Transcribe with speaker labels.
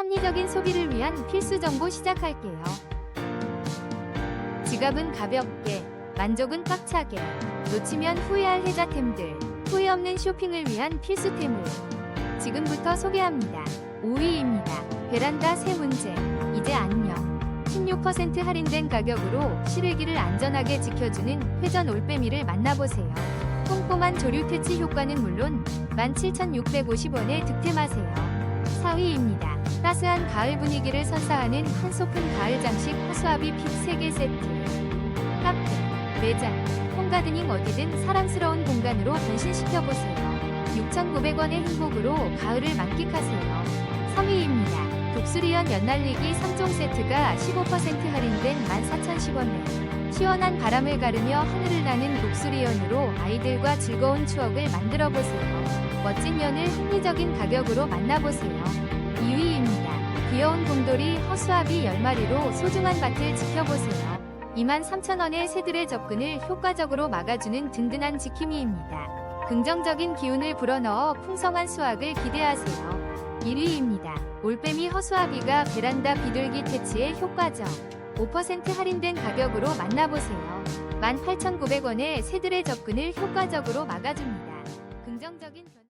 Speaker 1: 합리적인 소비를 위한 필수 정보 시작할게요. 지갑은 가볍게, 만족은 꽉차게, 놓치면 후회할 혜자템들, 후회 없는 쇼핑을 위한 필수템을 지금부터 소개합니다. 5위입니다. 베란다 새 문제, 이제 안녕. 16% 할인된 가격으로 실외기를 안전하게 지켜주는 회전 올빼미를 만나보세요. 꼼꼼한 조류 퇴치 효과는 물론 17,650원에 득템하세요. 4위입니다. 따스한 가을 분위기를 선사하는 한소품 가을 장식 허수아비 픽 3개 세트. 카페, 매장, 홈가드닝 어디든 사랑스러운 공간으로 변신시켜보세요. 6,900원의 행복으로 가을을 만끽하세요. 3위입니다. 독수리연 연날리기 3종 세트가 15% 할인된 14,010원에 시원한 바람을 가르며 하늘을 나는 독수리연으로 아이들과 즐거운 추억을 만들어 보세요. 멋진 연을 합리적인 가격으로 만나보세요. 2위입니다. 귀여운 곰돌이 허수아비 10마리로 소중한 밭을 지켜보세요. 23,000원의 새들의 접근을 효과적으로 막아주는 든든한 지킴이입니다. 긍정적인 기운을 불어넣어 풍성한 수확을 기대하세요. 1위입니다. 올빼미 허수아비가 베란다 비둘기 퇴치에 효과적. 5% 할인된 가격으로 만나보세요. 18,900원의 새들의 접근을 효과적으로 막아줍니다. 긍정적인 변...